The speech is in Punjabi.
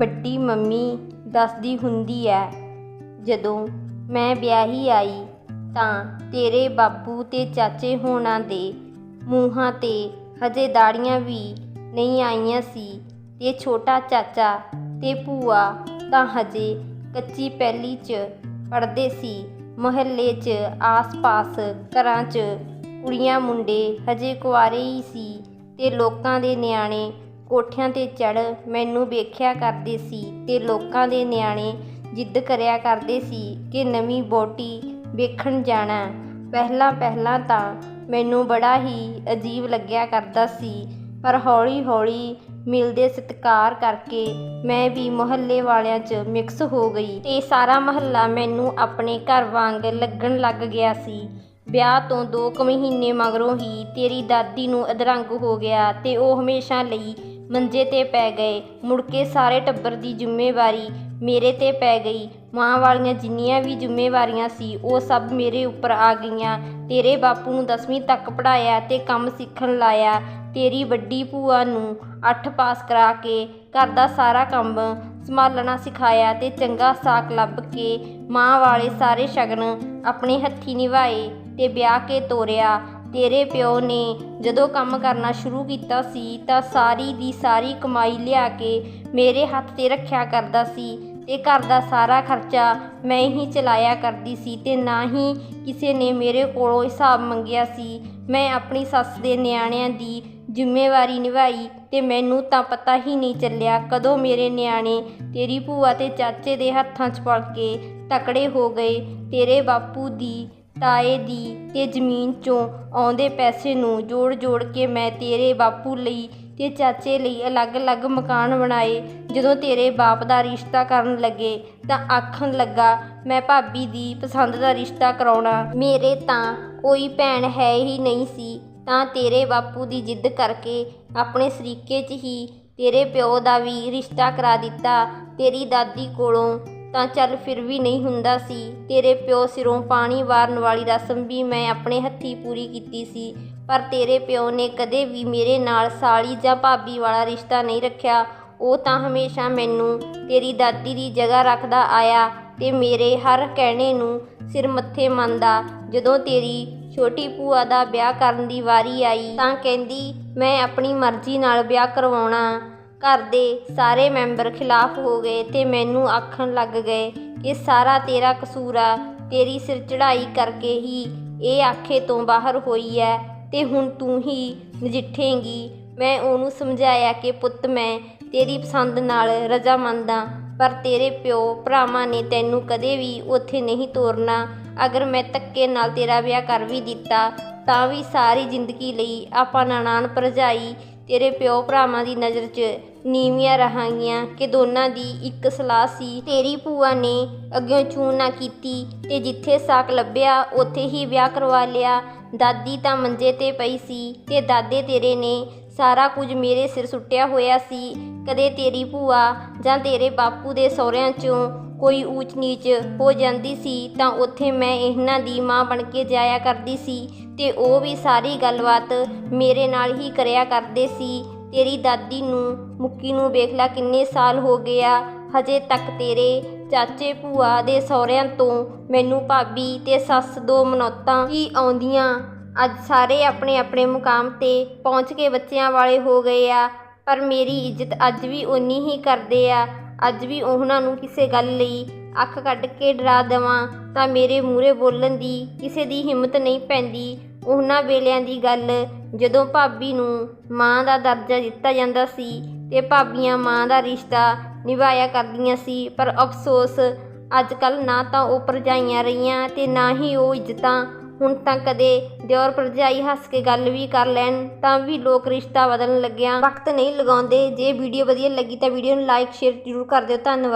ਵੱਡੀ ਮੰਮੀ ਦੱਸਦੀ ਹੁੰਦੀ ਐ, ਜਦੋਂ ਮੈਂ ਵਿਆਹੀ ਆਈ, ਤਾਂ ਤੇਰੇ ਬਾਪੂ ਤੇ ਚਾਚੇ ਹੋਣਾ ਦੇ ਮੂੰਹਾਂ 'ਤੇ ਹਜੇ ਦਾੜੀਆਂ ਵੀ ਨਹੀਂ ਆਈਆਂ ਸੀ ਤੇ ਛੋਟਾ ਚਾਚਾ ਤੇ ਭੂਆ ਤਾਂ ਹਜੇ ਕੱਚੀ ਪਹਿਲੀ 'ਚ ਪੜ੍ਹਦੇ ਸੀ, ਮੁਹੱਲੇ 'ਚ ਆਸ-ਪਾਸ ਘਰਾਂ 'ਚ ਕੁੜੀਆਂ ਮੁੰਡੇ ਹਜੇ ਕੁਆਰੇ ਹੀ ਸੀ ਤੇ ਲੋਕਾਂ ਦੇ ਨਿਆਣੇ ਕੋਠਿਆਂ 'ਤੇ ਚੜ੍ਹ ਮੈਨੂੰ ਵੇਖਿਆ ਕਰਦੇ ਸੀ ਤੇ ਲੋਕਾਂ ਦੇ ਨਿਆਣੇ ਜਿੱਦ ਕਰਿਆ ਕਰਦੇ ਸੀ ਕਿ ਨਵੀਂ ਬੋਟੀ ਵੇਖਣ ਜਾਣਾ। ਪਹਿਲਾਂ ਪਹਿਲਾਂ ਤਾਂ ਮੈਨੂੰ ਬੜਾ ਹੀ ਅਜੀਬ ਲੱਗਿਆ ਕਰਦਾ ਸੀ, ਪਰ ਹੌਲੀ ਹੌਲੀ ਮਿਲਦੇ ਸਤਿਕਾਰ ਕਰਕੇ ਮੈਂ ਵੀ ਮੁਹੱਲੇ ਵਾਲਿਆਂ 'ਚ ਮਿਕਸ ਹੋ ਗਈ ਤੇ ਸਾਰਾ ਮੁਹੱਲਾ ਮੈਨੂੰ ਆਪਣੇ ਘਰ ਵਾਂਗ ਲੱਗਣ ਲੱਗ ਗਿਆ ਸੀ। ਵਿਆਹ ਤੋਂ 2 ਕੁ ਮਹੀਨੇ ਮਗਰੋਂ ਹੀ ਤੇਰੀ ਦਾਦੀ ਨੂੰ ਅਧਰੰਗ ਹੋ ਗਿਆ ਤੇ ਉਹ ਹਮੇਸ਼ਾ ਲਈ ਮੰਜੇ ਤੇ ਪੈ ਗਏ। ਮੁੜ ਕੇ ਸਾਰੇ ਟੱਬਰ ਦੀ ਜ਼ਿੰਮੇਵਾਰੀ ਮੇਰੇ ਤੇ ਪੈ ਗਈ। ਮਾਂ ਵਾਲੀਆਂ ਜਿੰਨੀਆਂ ਵੀ ਜ਼ਿੰਮੇਵਾਰੀਆਂ ਸੀ, ਉਹ ਸਭ ਮੇਰੇ ਉੱਪਰ ਆ ਗਈਆਂ। ਤੇਰੇ ਬਾਪੂ ਨੂੰ 10ਵੀਂ ਤੱਕ ਪੜਾਇਆ ਤੇ ਕੰਮ ਸਿੱਖਣ ਲਾਇਆ। ਤੇਰੀ ਵੱਡੀ ਭੂਆ ਨੂੰ 8 ਪਾਸ ਕਰਾ ਕੇ ਘਰ ਦਾ ਸਾਰਾ ਕੰਮ ਸੰਭਾਲਣਾ ਸਿਖਾਇਆ ਤੇ ਚੰਗਾ ਸਾਕ ਲੱਭ ਕੇ ਮਾਂ ਵਾਲੇ ਸਾਰੇ ਸ਼ਗਨ ਆਪਣੇ ਹੱਥੀ ਨਿਭਾਏ ਤੇ ਵਿਆਹ ਕੇ ਤੋਰਿਆ। ਤੇਰੇ ਪਿਓ ਨੇ ਜਦੋਂ ਕੰਮ ਕਰਨਾ ਸ਼ੁਰੂ ਕੀਤਾ ਸੀ ਤਾਂ ਸਾਰੀ ਦੀ ਸਾਰੀ ਕਮਾਈ ਲਿਆ ਕੇ ਮੇਰੇ ਹੱਥ ਤੇ ਰੱਖਿਆ ਕਰਦਾ ਸੀ ਤੇ ਘਰ ਦਾ ਸਾਰਾ ਖਰਚਾ ਮੈਂ ਹੀ ਚਲਾਇਆ ਕਰਦੀ ਸੀ ਤੇ ਨਾ ਹੀ ਕਿਸੇ ਨੇ ਮੇਰੇ ਕੋਲੋਂ ਹਿਸਾਬ ਮੰਗਿਆ ਸੀ। ਮੈਂ ਆਪਣੀ ਸੱਸ ਦੇ ਨਿਆਣਿਆਂ ਦੀ ਜ਼ਿੰਮੇਵਾਰੀ ਨਿਭਾਈ ਤੇ ਮੈਨੂੰ ਤਾਂ ਪਤਾ ਹੀ ਨਹੀਂ ਚੱਲਿਆ ਕਦੋਂ ਮੇਰੇ ਨਿਆਣੇ ਤੇਰੀ ਭੂਆ ਤੇ ਚਾਚੇ ਦੇ ਹੱਥਾਂ 'ਚ ਪਲ ਕੇ ਤਕੜੇ ਹੋ ਗਏ। ਤੇਰੇ ਬਾਪੂ ਦੀ ਤਾਏ ਦੀ ਤੇ ਜ਼ਮੀਨ 'ਚੋਂ ਆਉਂਦੇ ਪੈਸੇ ਨੂੰ ਜੋੜ-ਜੋੜ ਕੇ ਮੈਂ ਤੇਰੇ ਬਾਪੂ ਲਈ ਤੇ ਚਾਚੇ ਲਈ ਅਲੱਗ-ਅਲੱਗ ਮਕਾਨ ਬਣਾਏ। ਜਦੋਂ ਤੇਰੇ ਬਾਪ ਦਾ ਰਿਸ਼ਤਾ ਕਰਨ ਲੱਗੇ ਤਾਂ ਆਖਣ ਲੱਗਾ, ਮੈਂ ਭਾਬੀ ਦੀ ਪਸੰਦ ਦਾ ਰਿਸ਼ਤਾ ਕਰਾਉਣਾ। ਮੇਰੇ ਤਾਂ ਕੋਈ ਭੈਣ ਹੈ ਹੀ ਨਹੀਂ ਸੀ। ਤਾਂ ਤੇਰੇ ਬਾਪੂ ਦੀ ਜਿੱਦ ਕਰਕੇ ਆਪਣੇ ਸਰੀਕੇ 'ਚ ਹੀ ਤੇਰੇ ਪਿਓ ਦਾ ਵੀ ਰਿਸ਼ਤਾ ਕਰਾ ਦਿੱਤਾ। ਤੇਰੀ ਦਾਦੀ ਕੋਲੋਂ ਤਾਂ ਚੱਲ ਫਿਰ ਵੀ ਨਹੀਂ ਹੁੰਦਾ ਸੀ। ਤੇਰੇ ਪਿਓ ਸਿਰੋਂ ਪਾਣੀ ਵਾਰਨ ਵਾਲੀ ਰਸਮ ਵੀ ਮੈਂ ਆਪਣੇ ਹੱਥੀਂ ਪੂਰੀ ਕੀਤੀ ਸੀ। ਪਰ ਤੇਰੇ ਪਿਓ ਨੇ ਕਦੇ ਵੀ ਮੇਰੇ ਨਾਲ ਸਾਲੀ ਜਾਂ ਭਾਬੀ ਵਾਲਾ ਰਿਸ਼ਤਾ ਨਹੀਂ ਰੱਖਿਆ। ਉਹ ਤਾਂ ਹਮੇਸ਼ਾ ਮੈਨੂੰ ਤੇਰੀ ਦਾਦੀ ਦੀ ਜਗ੍ਹਾ ਰੱਖਦਾ ਆਇਆ ਤੇ ਮੇਰੇ ਹਰ ਕਹਿਣੇ ਨੂੰ ਸਿਰ ਮੱਥੇ ਮੰਨਦਾ। ਜਦੋਂ ਤੇਰੀ ਛੋਟੀ ਭੂਆ ਦਾ ਵਿਆਹ ਕਰਨ ਦੀ ਵਾਰੀ ਆਈ ਤਾਂ ਕਹਿੰਦੀ, ਮੈਂ ਆਪਣੀ ਮਰਜ਼ੀ ਨਾਲ ਵਿਆਹ ਕਰਵਾਉਣਾ। ਘਰ ਦੇ ਸਾਰੇ ਮੈਂਬਰ ਖਿਲਾਫ ਹੋ ਗਏ ਤੇ ਮੈਨੂੰ ਆਖਣ ਲੱਗ ਗਏ ਇਹ ਸਾਰਾ ਤੇਰਾ ਕਸੂਰ ਆ, ਤੇਰੀ ਸਿਰ ਚੜਾਈ ਕਰਕੇ ਹੀ ਇਹ ਆਖੇ ਤੋਂ ਬਾਹਰ ਹੋਈ ਐ ਤੇ ਹੁਣ ਤੂੰ ਹੀ ਨਜਿੱਠੇਂਗੀ। ਮੈਂ ਉਹਨੂੰ ਸਮਝਾਇਆ ਕਿ ਪੁੱਤ ਮੈਂ ਤੇਰੀ ਪਸੰਦ ਨਾਲ ਰਜ਼ਾਮੰਦ ਹਾਂ ਪਰ ਤੇਰੇ ਪਿਓ ਭਰਾਵਾਂ ਨੇ ਤੈਨੂੰ ਕਦੇ ਵੀ ਉੱਥੇ ਨਹੀਂ ਤੋਰਨਾ। ਅਗਰ ਮੈਂ ਧੱਕੇ ਨਾਲ ਤੇਰਾ ਵਿਆਹ ਕਰ ਵੀ ਦਿੱਤਾ, ਤਾਂ ਵੀ ਸਾਰੀ ਜ਼ਿੰਦਗੀ ਲਈ ਆਪਾਂ ਨਨਾਣ ਭਰਜਾਈ ਤੇਰੇ ਪਿਓ ਭਰਾਵਾਂ ਦੀ ਨਜ਼ਰ 'ਚ ਨੀਵੀਆਂ ਰਹਾਂਗੀਆਂ ਕਿ ਦੋਨਾਂ ਦੀ ਇੱਕ ਸਲਾਹ ਸੀ। ਤੇਰੀ ਭੂਆ ਨੇ ਅੱਗੇ ਚੂੰ ਨਾ ਕੀਤੀ ਤੇ ਜਿੱਥੇ ਸਾਕ ਲੱਭਿਆ, ਉੱਥੇ ਹੀ ਵਿਆਹ ਕਰਵਾ ਲਿਆ। ਦਾਦੀ ਤਾਂ ਮੰਜੇ ਤੇ ਪਈ ਸੀ ਤੇ ਦਾਦੇ ਤੇਰੇ ਨੇ ਸਾਰਾ ਕੁਝ ਮੇਰੇ ਸਿਰ ਸੁੱਟਿਆ ਹੋਇਆ ਸੀ। ਕਦੇ ਤੇਰੀ ਭੂਆ ਜਾਂ ਤੇਰੇ ਬਾਪੂ ਦੇ ਸਹੁਰਿਆਂ 'ਚੋਂ ਕੋਈ ਊਚ ਨੀਚ ਹੋ ਜਾਂਦੀ ਸੀ ਤਾਂ ਉੱਥੇ ਮੈਂ ਇਹਨਾਂ ਦੀ ਮਾਂ ਬਣ ਕੇ ਜਾਇਆ ਕਰਦੀ ਸੀ ਤੇ ਉਹ ਵੀ ਸਾਰੀ ਗੱਲਬਾਤ ਮੇਰੇ ਨਾਲ ਹੀ ਕਰਿਆ ਕਰਦੇ ਸੀ। ਤੇਰੀ ਦਾਦੀ ਨੂੰ, ਮੁੱਕੀ ਨੂੰ ਵੇਖ ਲੈ ਕਿੰਨੇ ਸਾਲ ਹੋ ਗਿਆ ਹਜੇ ਤੱਕ ਤੇਰੇ ਚਾਚੇ ਭੂਆ ਦੇ ਸਹੁਰਿਆਂ ਤੋਂ ਮੈਨੂੰ ਭਾਬੀ ਤੇ ਸੱਸ ਦੋ ਮਨੌਤਾਂ ਹੀ ਆਉਂਦੀਆਂ। ਅੱਜ ਸਾਰੇ ਆਪਣੇ ਆਪਣੇ ਮੁਕਾਮ ਤੇ ਪਹੁੰਚ ਕੇ ਬੱਚਿਆਂ ਵਾਲੇ ਹੋ ਗਏ ਆ। ਪਰ ਮੇਰੀ ਇੱਜ਼ਤ ਅੱਜ ਵੀ ਉਨੀ ਹੀ ਕਰਦੇ ਆ। ਅੱਜ ਵੀ ਉਹਨਾਂ ਨੂੰ ਕਿਸੇ ਗੱਲ ਲਈ ਅੱਖ ਕੱਢ ਕੇ ਡਰਾ ਦੇਵਾਂ ਤਾਂ ਮੇਰੇ ਮੂਹਰੇ ਬੋਲਣ ਦੀ ਕਿਸੇ ਦੀ ਹਿੰਮਤ ਨਹੀਂ ਪੈਂਦੀ। ਉਹਨਾਂ ਵੇਲਿਆਂ ਦੀ ਗੱਲ ਜਦੋਂ ਭਾਬੀ ਨੂੰ ਮਾਂ ਦਾ ਦਰਜਾ ਦਿੱਤਾ ਜਾਂਦਾ ਸੀ ਤੇ ਭਾਬੀਆਂ ਮਾਂ ਦਾ ਰਿਸ਼ਤਾ ਨਿਭਾਇਆ ਕਰਦੀਆਂ ਸੀ, ਪਰ ਅਫਸੋਸ ਅੱਜ ਕੱਲ ਨਾ ਤਾਂ ਉਹ ਭਰਜਾਈਆਂ ਰਹੀਆਂ ਤੇ ਨਾ ਹੀ ਉਹ ਇੱਜ਼ਤਾਂ ਹੁਣ ਤਾਂ ਕਦੇ ਦਿਓਰ ਭਰਜਾਈ ਹੱਸ ਕੇ ਗੱਲ ਵੀ ਕਰ ਲੈਣ, ਤਾਂ ਵੀ ਲੋਕ ਰਿਸ਼ਤਾ ਬਦਲਣ ਲੱਗਿਆ। ਵਕਤ ਨਹੀਂ ਲਗਾਉਂਦੇ। ਜੇ ਵੀਡੀਓ ਵਧੀਆ ਲੱਗੀ ਤਾਂ ਵੀਡੀਓ ਨੂੰ ਲਾਈਕ ਸ਼ੇਅਰ ਜ਼ਰੂਰ ਕਰ ਦਿਓ। ਧੰਨਵਾਦ।